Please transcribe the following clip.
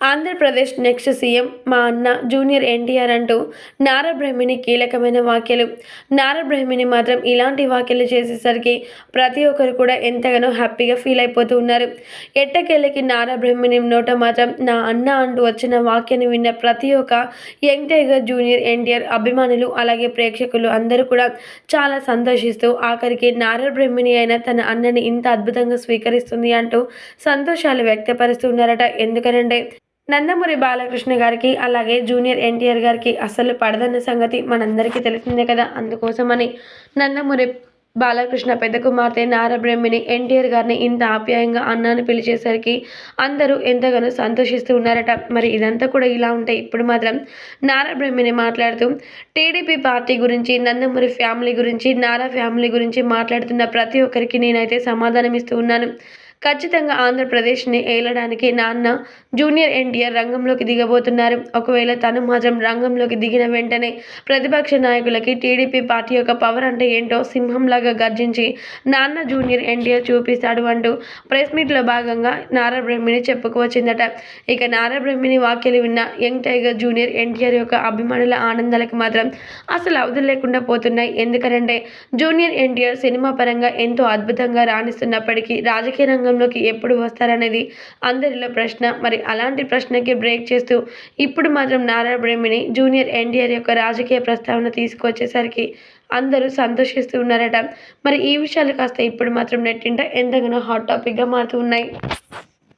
Andhra Pradesh next CM మా అన్న junior NTR అంటూ నారా బ్రహ్మిణి కీలకమైన వ్యాఖ్యలు. నారా బ్రహ్మిణి మాత్రం ఇలాంటి వ్యాఖ్యలు చేసేసరికి ప్రతి ఒక్కరు కూడా ఎంతగానో హ్యాపీగా ఫీల్ అయిపోతూ ఉన్నారు. ఎట్టకేళ్ళకి నారా బ్రహ్మిణి నోట మాత్రం నా అన్న అంటూ వచ్చిన వాక్యాన్ని విన్న ప్రతి ఒక్క యంగ్ టైగర్ జూనియర్ ఎన్టీఆర్ అభిమానులు అలాగే ప్రేక్షకులు అందరూ కూడా చాలా సంతోషిస్తూ ఆఖరికి నారా బ్రహ్మిణి అయిన తన అన్నని ఇంత అద్భుతంగా స్వీకరిస్తుంది అంటూ సంతోషాలు వ్యక్తపరుస్తున్నారట ఎందుకనంటే నందమూరి బాలకృష్ణ గారికి అలాగే జూనియర్ ఎన్టీఆర్ గారికి అసలు పడదన్న సంగతి మనందరికీ తెలిసిందే కదా. అందుకోసమని నందమూరి బాలకృష్ణ పెద్ద కుమార్తె నారబ్రహ్మిని ఎన్టీఆర్ గారిని ఇంత ఆప్యాయంగా అన్నాన్ని పిలిచేసరికి అందరూ ఎంతగానో సంతోషిస్తూ ఉన్నారట. మరి ఇదంతా కూడా ఇలా ఉంటే ఇప్పుడు మాత్రం నారబ్రహ్మిని మాట్లాడుతూ టీడీపీ పార్టీ గురించి నందమూరి ఫ్యామిలీ గురించి నారా ఫ్యామిలీ గురించి మాట్లాడుతున్న ప్రతి ఒక్కరికి నేనైతే సమాధానం ఇస్తూ ఉన్నాను. ఖచ్చితంగా ఆంధ్రప్రదేశ్ని ఏలడానికి నాన్న జూనియర్ ఎన్టీఆర్ రంగంలోకి దిగబోతున్నారు. ఒకవేళ తను మాత్రం రంగంలోకి దిగిన వెంటనే ప్రతిపక్ష నాయకులకి టీడీపీ పార్టీ యొక్క పవర్ అంటే ఏంటో సింహంలాగా గర్జించి నాన్న జూనియర్ ఎన్టీఆర్ చూపిస్తాడు అంటూ ప్రెస్ మీట్లో భాగంగా నారా బ్రహ్మిణి చెప్పుకువచ్చిందట ఇక నారా బ్రహ్మిణి వాక్యలు విన్న యంగ్ టైగర్ జూనియర్ ఎన్టీఆర్ యొక్క అభిమానుల ఆనందాలకు మాత్రం అసలు అవధులు లేకుండా పోతున్నాయి. ఎందుకంటే జూనియర్ ఎన్టీఆర్ సినిమా పరంగా ఎంతో అద్భుతంగా రాణిస్తున్నప్పటికీ రాజకీయ రంగం రంగంలోకి ఎప్పుడు వస్తారనేది అందరిలో ప్రశ్న. మరి అలాంటి ప్రశ్నకి బ్రేక్ చేస్తూ ఇప్పుడు మాత్రం నారా ప్రేమిని జూనియర్ ఎన్టీఆర్ యొక్క రాజకీయ ప్రస్తావన తీసుకొచ్చేసరికి అందరూ సంతోషిస్తూ ఉన్నారట. మరి ఈ విషయాలు కాస్త ఇప్పుడు మాత్రం నెట్టింట ఎంతగానో హాట్ టాపిక్గా మారుతూ ఉన్నాయి.